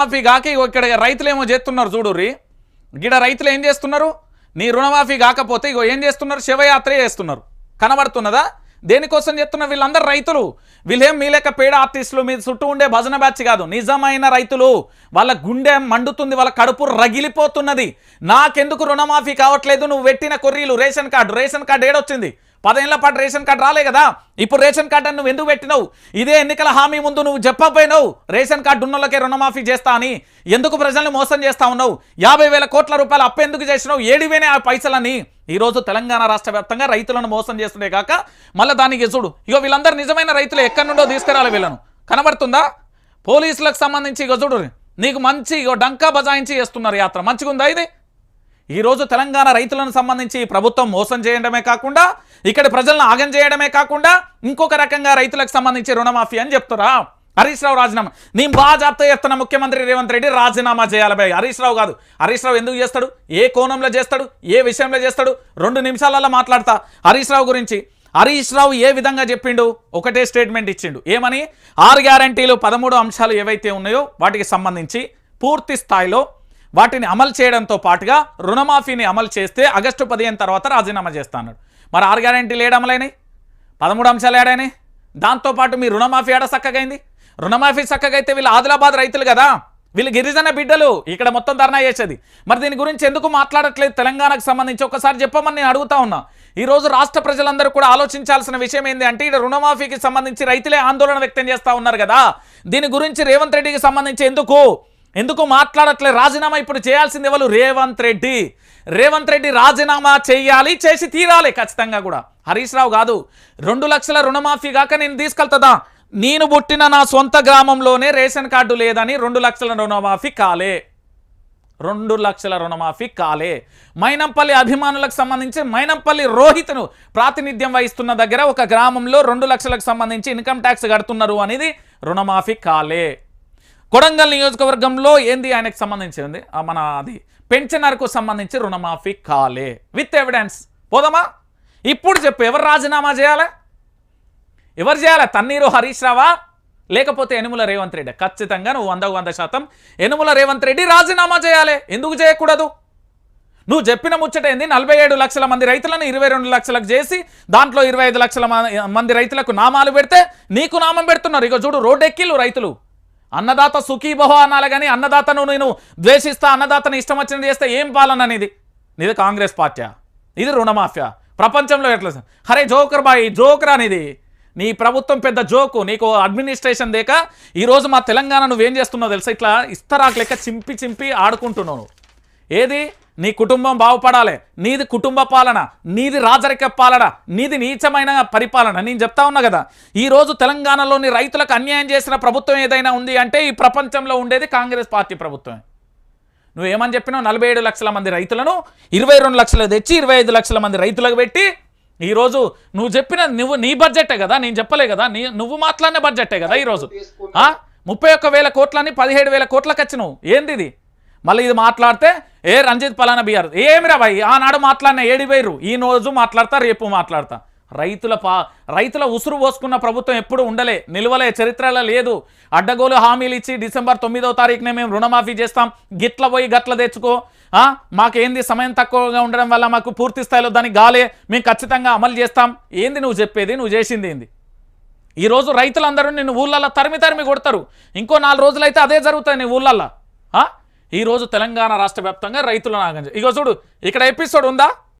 రుణమాఫీ కాక ఇక్కడ రైతులు ఏమో చేస్తున్నారు చూడుర్రి గిడ రైతులు ఏం చేస్తున్నారు? నీ రుణమాఫీ కాకపోతే ఇగో ఏం చేస్తున్నారు? శివయాత్ర చేస్తున్నారు. కనబడుతున్నదా? దేనికోసం చెప్తున్నారు వీళ్ళందరూ రైతులు. వీళ్ళేం మీ లెక్క పేడ ఆర్టిస్టులు మీ చుట్టూ ఉండే భజన బ్యాచ్ కాదు. నిజమైన రైతులు. వాళ్ళ గుండె మండుతుంది వాళ్ళ కడుపు రగిలిపోతున్నది. నాకెందుకు రుణమాఫీ కావట్లేదు? నువ్వు పెట్టిన కొర్రీలు రేషన్ కార్డు రేషన్ కార్డు ఏడొచ్చింది? పదేళ్ళ పాటు రేషన్ కార్డు రాలే కదా. ఇప్పుడు రేషన్ కార్డు నువ్వు ఎందుకు పెట్టినావు? ఇదే ఎన్నికల హామీ ముందు నువ్వు చెప్పకపోయినావు రేషన్ కార్డు ఉన్నోళ్ళకే రుణమాఫీ చేస్తా అని. ఎందుకు ప్రజల్ని మోసం చేస్తా ఉన్నావు? యాభై వేల కోట్ల రూపాయలు అప్పు ఎందుకు చేసినావు? ఏడివేనే ఆ పైసలని ఈరోజు తెలంగాణ రాష్ట్ర వ్యాప్తంగా రైతులను మోసం చేస్తుండే కాక మళ్ళీ దానికి చూడు. ఇగో వీళ్ళందరూ నిజమైన రైతులు ఎక్కడి నుండో తీసుకురాలి వీళ్ళను. కనబడుతుందా? పోలీసులకు సంబంధించి ఇగో చూడు. నీకు మంచి ఇగో డంకా బజాయించి చేస్తున్నారు యాత్ర. మంచిగా ఉందా ఇది? ఈరోజు తెలంగాణ రైతులను సంబంధించి ప్రభుత్వం మోసం చేయడమే కాకుండా ఇక్కడ ప్రజలను ఆగం చేయడమే కాకుండా ఇంకొక రకంగా రైతులకు సంబంధించి రుణమాఫీ అని చెప్తారా. హరీష్ రావు రాజీనామా. నేను బాగా జాబితా చేస్తున్న ముఖ్యమంత్రి రేవంత్ రెడ్డి రాజీనామా చేయాలి భయ్. హరీష్ రావు కాదు. హరీష్ రావు ఎందుకు చేస్తాడు? ఏ కోణంలో చేస్తాడు? ఏ విషయంలో చేస్తాడు? రెండు నిమిషాలలో మాట్లాడతా. హరీష్ రావు గురించి. హరీష్ రావు ఏ విధంగా చెప్పిండు? ఒకటే స్టేట్మెంట్ ఇచ్చిండు. ఏమని? ఆరు గ్యారంటీలు పదమూడు అంశాలు ఏవైతే ఉన్నాయో వాటికి సంబంధించి పూర్తి స్థాయిలో వాటిని అమలు చేయడంతో పాటుగా రుణమాఫీని అమలు చేస్తే ఆగస్టు పదిహేను తర్వాత రాజీనామా చేస్తాను. మరి ఆరు గ్యారంటీలు ఏడు అమలైనాయి? పదమూడు అంశాలు ఏడైనాయి? దాంతోపాటు మీ రుణమాఫీ ఏడ చక్కగైంది? రుణమాఫీ చక్కగైతే వీళ్ళు ఆదిలాబాద్ రైతులు కదా? వీళ్ళు గిరిజన బిడ్డలు. ఇక్కడ మొత్తం ధర్నా చేసేది. మరి దీని గురించి ఎందుకు మాట్లాడట్లేదు? తెలంగాణకు సంబంధించి ఒకసారి చెప్పమని నేను అడుగుతా ఉన్నా. ఈరోజు రాష్ట్ర ప్రజలందరూ కూడా ఆలోచించాల్సిన విషయం ఏంటి అంటే ఇక్కడ రుణమాఫీకి సంబంధించి రైతులే ఆందోళన వ్యక్తం చేస్తూ ఉన్నారు కదా? దీని గురించి రేవంత్ రెడ్డికి సంబంధించి ఎందుకు? ఎందుకు మాట్లాడట్లే? రాజీనామా ఇప్పుడు చేయాల్సింది ఎవరు? రేవంత్ రెడ్డి. రేవంత్ రెడ్డి రాజీనామా చేయాలి చేసి తీరాలి ఖచ్చితంగా కూడా. హరీష్ రావు కాదు. రెండు లక్షల రుణమాఫీ కాక నేను తీసుకెళ్తుందా? నేను పుట్టిన నా సొంత గ్రామంలోనే రేషన్ కార్డు లేదని రెండు లక్షల రుణమాఫీ కాలే. రెండు లక్షల రుణమాఫీ కాలే. మైనంపల్లి అభిమానులకు సంబంధించి మైనంపల్లి రోహిత్ను ప్రాతినిధ్యం వహిస్తున్న దగ్గర ఒక గ్రామంలో రెండు లక్షలకు సంబంధించి ఇన్కమ్ ట్యాక్స్ కడుతున్నారు అనేది రుణమాఫీ కాలే. కొడంగల్ నియోజకవర్గంలో ఏంది ఆయనకు సంబంధించింది? మన అది పెన్షనర్కు సంబంధించి రుణమాఫీ కాలే. విత్ ఎవిడెన్స్ పోదామా? ఇప్పుడు చెప్పు ఎవరు రాజీనామా చేయాలి? ఎవరు చేయాలి? తన్నీరు హరీష్ రావా? లేకపోతే ఎనుముల రేవంత్ రెడ్డి? ఖచ్చితంగా నువ్వు వందకు వంద శాతం ఎనుముల రేవంత్ రెడ్డి రాజీనామా చేయాలి. ఎందుకు చేయకూడదు? నువ్వు చెప్పిన ముచ్చట ఏంది? నలభై ఏడు లక్షల మంది రైతులను ఇరవై రెండు లక్షలకు చేసి దాంట్లో ఇరవై ఐదు లక్షల మంది రైతులకు నామాలు పెడితే నీకు నామం పెడుతున్నారు. ఇక చూడు రోడ్డెక్కిలు రైతులు. అన్నదాత సుఖీభవ అనాలి కానీ అన్నదాతను నేను ద్వేషిస్తా అన్నదాతను ఇష్టం వచ్చినది చేస్తే ఏం పాలన అనేది ఇది కాంగ్రెస్ పార్టీ ఇది రుణమాఫియా? ప్రపంచంలో ఎట్లా హరే జోకర్ బాయ్ జోకర్ అనేది నీ ప్రభుత్వం పెద్ద జోకు నీకు అడ్మినిస్ట్రేషన్ దేక ఈరోజు మా తెలంగాణ నువ్వేం చేస్తున్నావు తెలుసా? ఇట్లా ఇస్తరాకు లెక్క చింపి చింపి ఆడుకుంటున్నావు ఏది? నీ కుటుంబం బాగుపడాలి. నీది కుటుంబ పాలన నీది రాజరిక పాలన నీది నీచమైన పరిపాలన. నేను చెప్తా ఉన్నా కదా ఈరోజు తెలంగాణలోని రైతులకు అన్యాయం చేసిన ప్రభుత్వం ఏదైనా ఉంది అంటే ఈ ప్రపంచంలో ఉండేది కాంగ్రెస్ పార్టీ ప్రభుత్వమే. నువ్వేమని చెప్పినావు? నలభై ఏడు లక్షల మంది రైతులను ఇరవై రెండు లక్షలు తెచ్చి ఇరవై ఐదు లక్షల మంది రైతులకు పెట్టి ఈరోజు నువ్వు చెప్పిన నువ్వు నీ బడ్జెటే కదా నేను చెప్పలే కదా నీ నువ్వు మాట్లాడిన బడ్జెటే కదా ఈరోజు ముప్పై ఒక్క వేల కోట్లని పదిహేడు వేల కోట్లకు వచ్చినావు. ఏంది ఇది? మళ్ళీ ఇది మాట్లాడితే ఏ రంజిత్ పలానా బిఆర్ ఏమిరా భయ్ ఆనాడు మాట్లాడిన ఏడి ఈ రోజు మాట్లాడతా రేపు మాట్లాడతా. రైతుల పా రైతుల ఉసురు పోసుకున్న ప్రభుత్వం ఎప్పుడు ఉండలే నిలువలే చరిత్రలో లేదు. అడ్డగోలు హామీలు ఇచ్చి డిసెంబర్ తొమ్మిదవ తారీఖునే మేము రుణమాఫీ చేస్తాం. గిట్ల పోయి గట్ల తెచ్చుకో. మాకేంది సమయం తక్కువగా ఉండడం వల్ల మాకు పూర్తి స్థాయిలో దానికి గాలే మేము ఖచ్చితంగా అమలు చేస్తాం. ఏంది నువ్వు చెప్పేది నువ్వు చేసింది ఏంది? ఈ రోజు రైతులందరూ నిన్ను ఊళ్ళల్లో తరిమి తరిమి కొడతారు. ఇంకో నాలుగు రోజులైతే అదే జరుగుతాయి నీ ఊళ్ళల్లో. ఈరోజు ఈ రోజు తెలంగాణ రాష్ట్ర వ్యాప్తంగా రైతుల నాగం ఇక ఇగో చూడు ఇక్కడ ఎపిసోడ్ ఉందా?